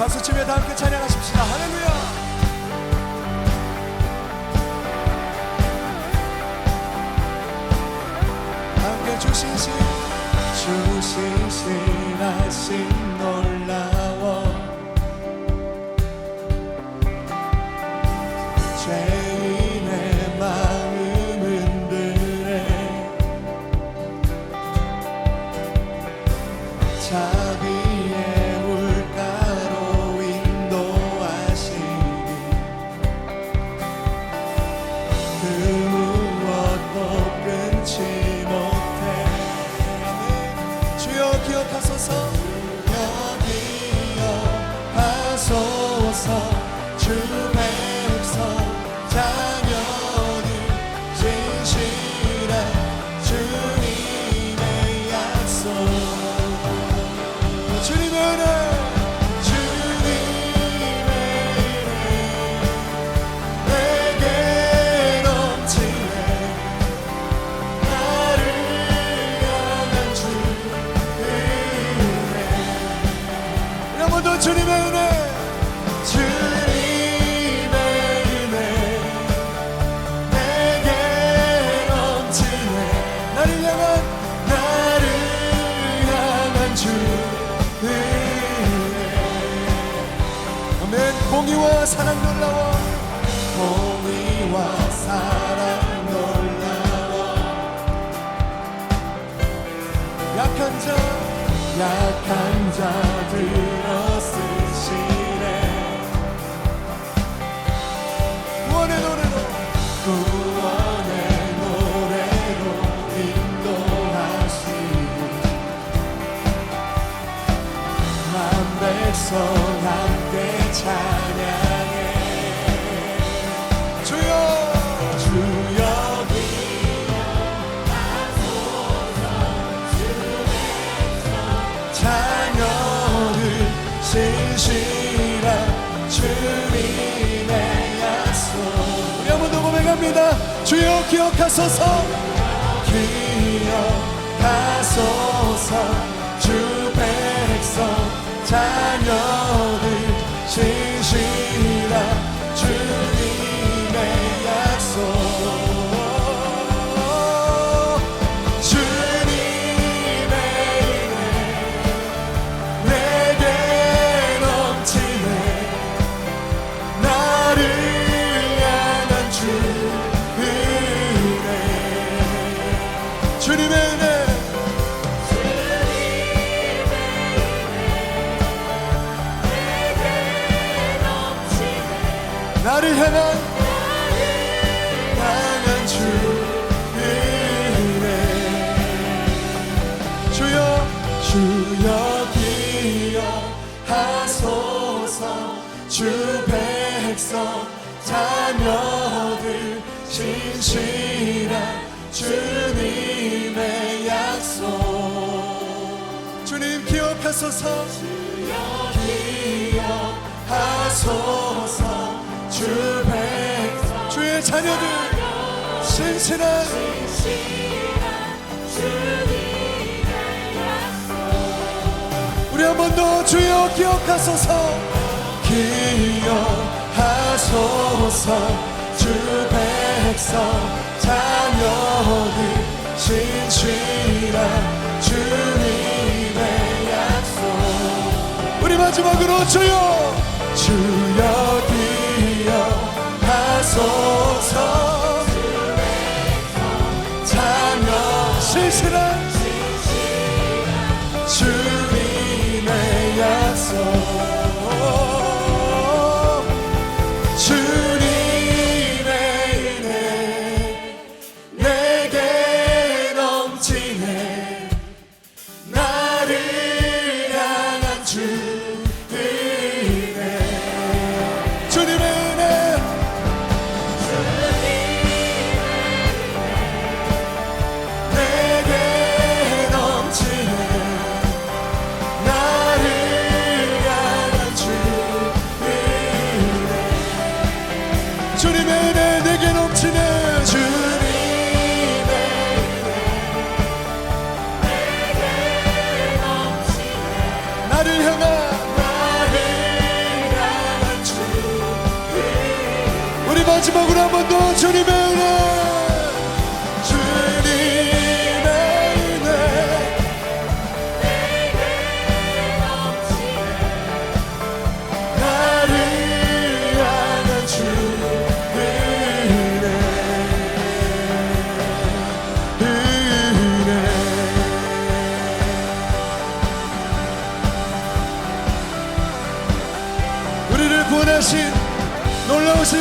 박수 치며 다 함께 찬양하십시다. 할렐루야. 함께 주신신 주신신 하신 놀라워 죄인의 마음 흔들에 자비 약한 자 약한 자 들어 쓰시네. 구원의 노래로 구원의 노래로 인도하시고. 만 백성 신실한 주님의 약속. 우리 한번 더 고백합니다. 주여 기억하소서. 기억하소서 백성 자녀들 신실한 주님의 약속. 주님 기억하소서. 주여 기억하소서. 주 백성. 주의 자녀들 신실한 우리 한 번 더 주여 기억하소서. 기억 하소서 주 백성 자녀들 신실한 주님의 약속. 우리 마지막으로 주여! 주여 기억하소서 마지막으로 한번 더.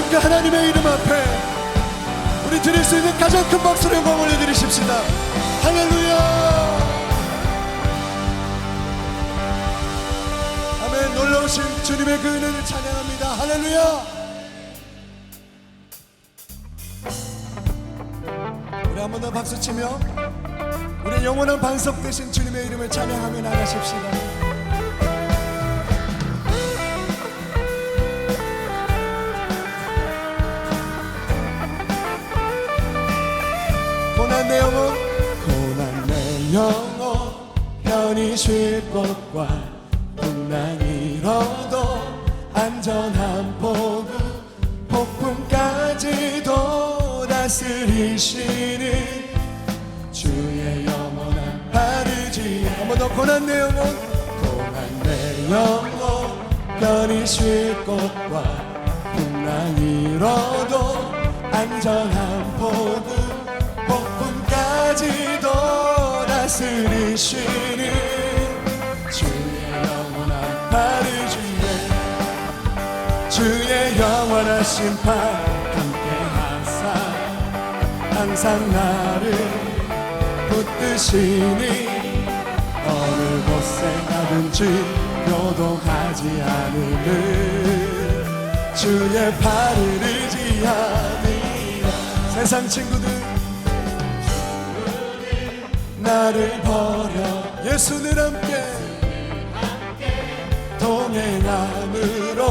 주님의 이름 앞에 우리 드릴 수 있는 가장 큰 박수로 영광 올려드리십시다. 할렐루야! 아멘. 놀라우신 주님의 그 은혜를 찬양합니다. 할렐루야! 우리 한 번 더 박수 치며 우리 영원한 반석 되신 주님의 이름을 찬양하며 나가십시다 영혼 편히 쉴 곳과 풍랑 잃어도 안전한 포구 폭풍까지도 다스리시는 주의 영원한 바르지. 한번 더 고난 내 영혼 고난 내 영혼. 편히 쉴 곳과 풍랑 잃어도 안전한 포구 폭풍까지도 다스리시는 주의 영원한 바르주의 주의 영원한 심판 함께하사 항상 나를 붙드시니 어느 곳에 가든지 요동하지 않으는 주의 팔을 의지하니라 세상 친구들 나를 버려. 예수는 함께. 동행함으로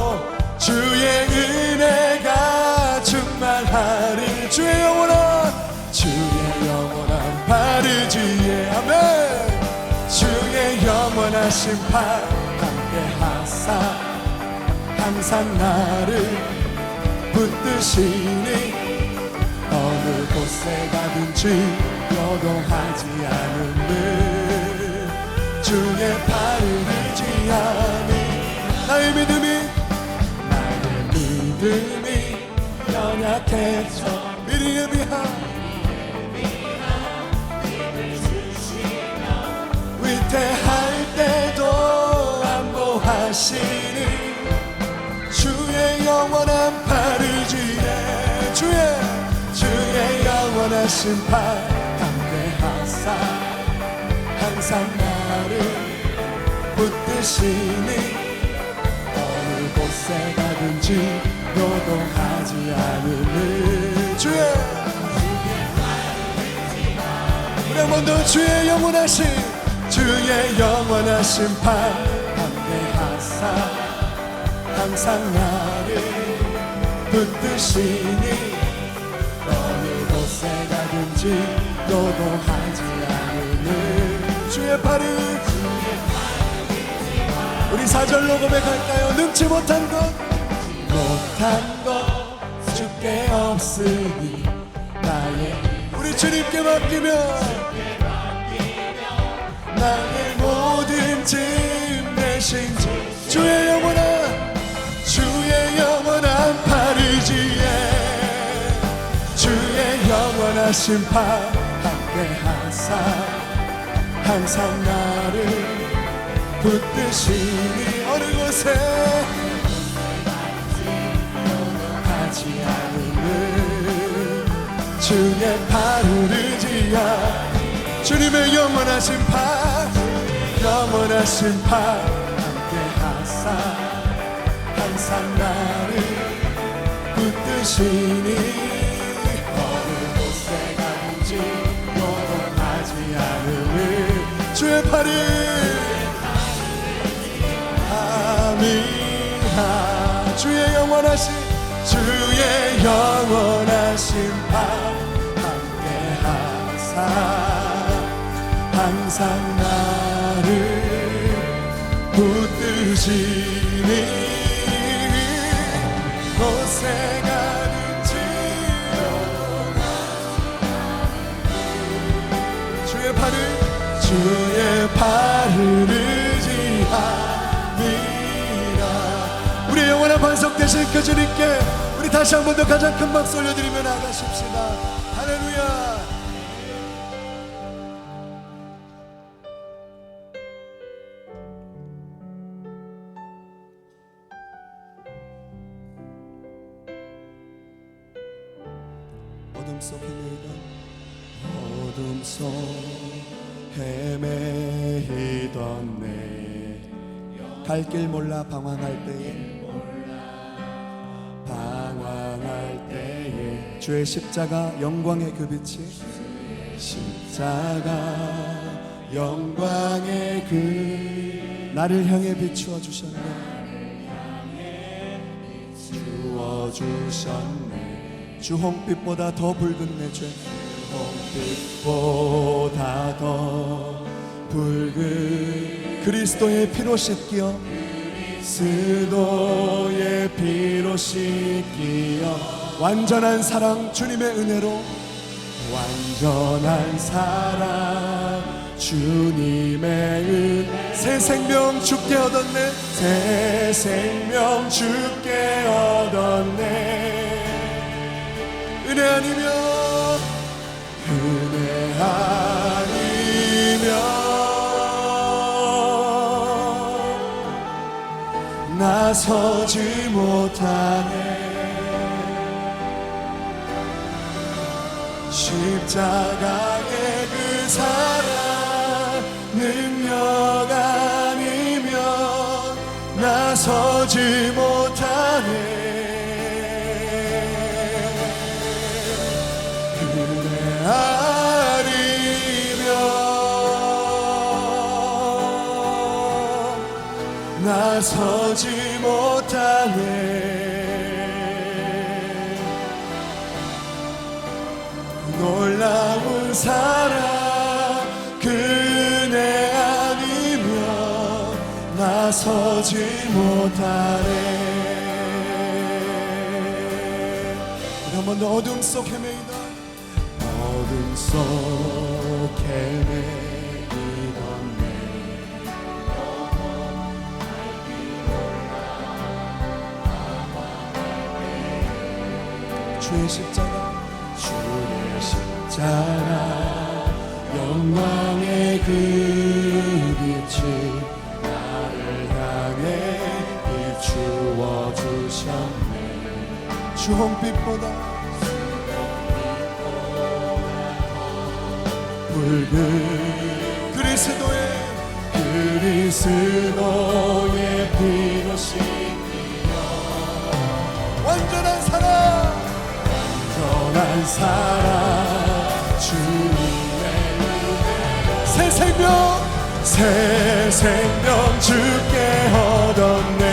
주의 은혜가 충만하리. 주의 영원한 주의 영원한 바르지에. 아멘. 주의 영원한 심판 함께 하사. 항상 나를 붙드시니 어느 곳에 가든지 요동하지 않는 주의 팔을 의지하니 나의 믿음이 나의 믿음이 연약해져 미리 예비한 위태할 때도 안보하시니 주의 영원한 파르지에 주의 주의 영원한 심판 함께하사 항상 나를 붙드시니 어느 곳에 가든지 노동하지 않으는 주의 우리 한번 더 주의 영원하신 주의 영원한 심판 함께하사 항상 나를 붙드시니 어느 곳에 가든지 않으는 주의 팔을 우리 사절로 고백할까요? 능치 못한 것 못한 것 주께 없으니 나의 우리 주님께 맡기며 나의 모든 짐 대신 주의 영원한 주의 영원한 파리지에 주의 영원한 심판 함께 하사 항상 나를 붙드시니 어느 곳에 하지 않으는 주의 의지하 주님의 영원한 심판 영원한 심판 함께 하사. 항상 나를 붙드시니 팔을 아미하. 주의 영원하신 주의 영원한 심판 함께 하사. 항상 나를 붙드시니. 곳에 주의 팔을 의지함이라. 우리 영원한 반석 되신 그 주님께 우리 다시 한 번 더 가장 큰 박수 올려드리며 나가십시다. 할렐루야 방황할 때에 방황할 때에. 주의 십자가 영광의 그 빛이 십자가 영광의 그 나를 향해 비추어 주셨네. 주어 주셨네. 주 홍빛보다 더 붉은 내죄 홍빛보다 더 붉은 그리스도의 피로 씻기어 스도의 피로 씻기어 완전한 사랑 주님의 은혜로. 완전한 사랑 주님의 은새 생명 죽게 얻었네. 새 생명 죽게 얻었네. 은혜 아니면 은혜 아니면 나서지 못하네. 십자가의 그 사랑 능력 아니면 나서지 못 나서지 못하네. 놀라운 사랑 그네 아니면 나서지 못하네. 한번 더 어둠 속 헤매이다 어둠 속 헤매 주의 십자가 주의 십자가 영광의 그 빛이 나를 향해 비추어 주셨네. 주홍빛보다 붉은 그리스도의 그리스도의 피로 씻기어 완전한 사랑 완전한 사랑 주님의 새 생명 새 생명 주께 얻었네.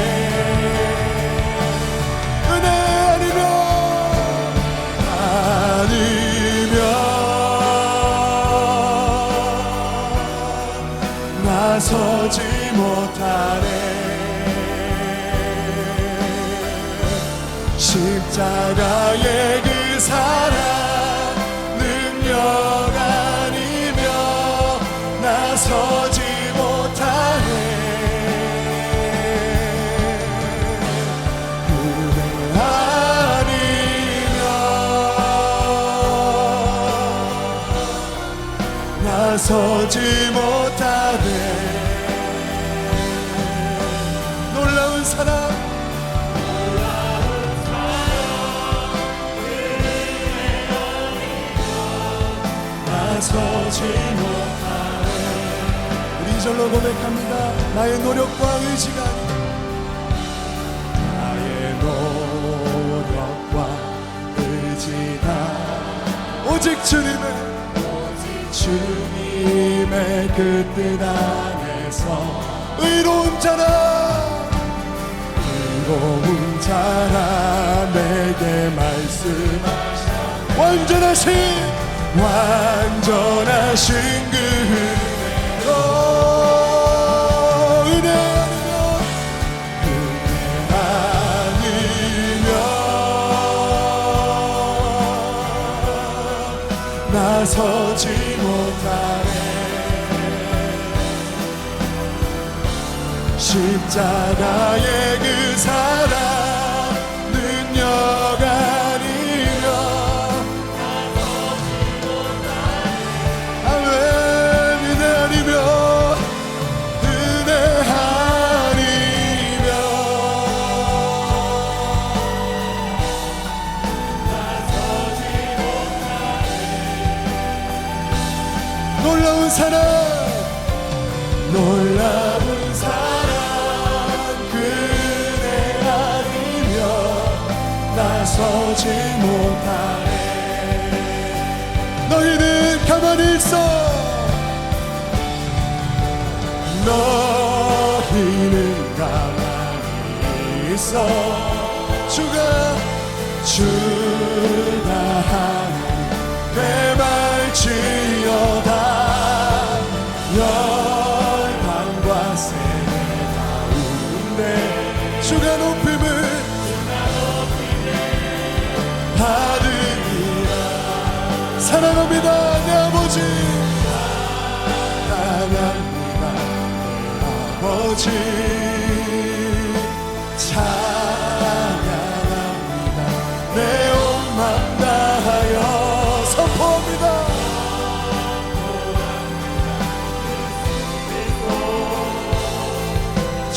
은혜 아니면 아니면 나서지 못하네. 십자가의 그 사랑 능력 아니며 나서지 못하네. 그래 아니면 나서지 우리 절로 고백합니다. 나의 노력과 의지가 나의 노력과 의지가 오직 주님의 주님의 그 뜻 안에서 의로운 자라 의로운 자라 내게 말씀하셔 완전하신 완전하신 그 은혜로 은혜 아니면 나서지 못하네. 십자가의 그 사랑 너희는 가만히 있어. 주가 주가 하는 되말지어다. 열방과 세계 가운데 주가 높임을 받으리라. 사랑합니다. 내 아버지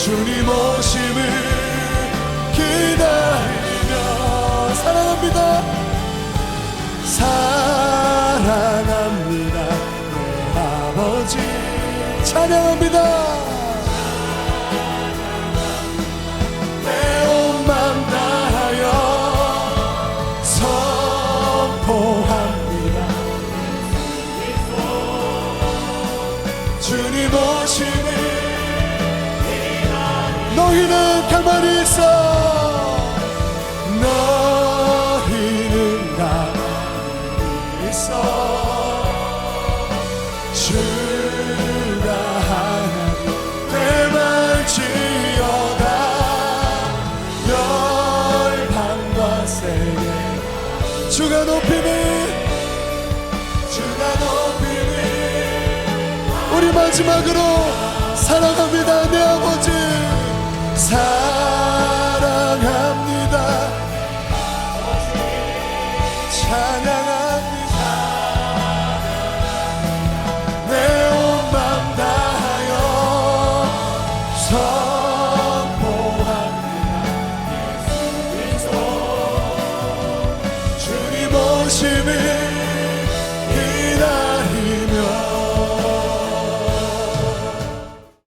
주님 오심을 기다리며 사랑합니다. 사랑합니다. 내 아버지 찬양합니다 마지막으로 사랑합니다 내 아버지